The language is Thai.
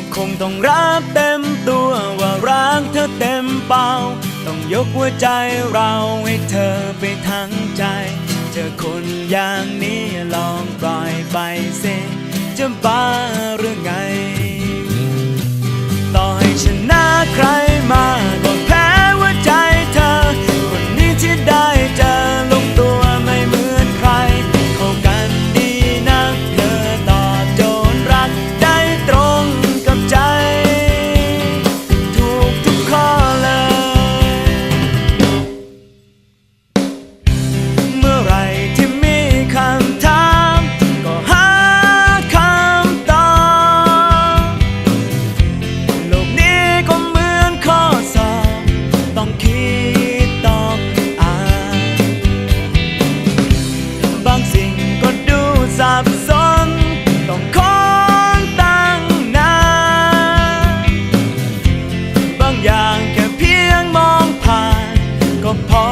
ก็คงต้องรับเต็มตัวว่ารักเธอเต็มเป่า ต้องยกหัวใจเราให้เธอไปทั้งใจเจอคนอย่างนี้ลองปล่อยไปสิจะบ้า apart.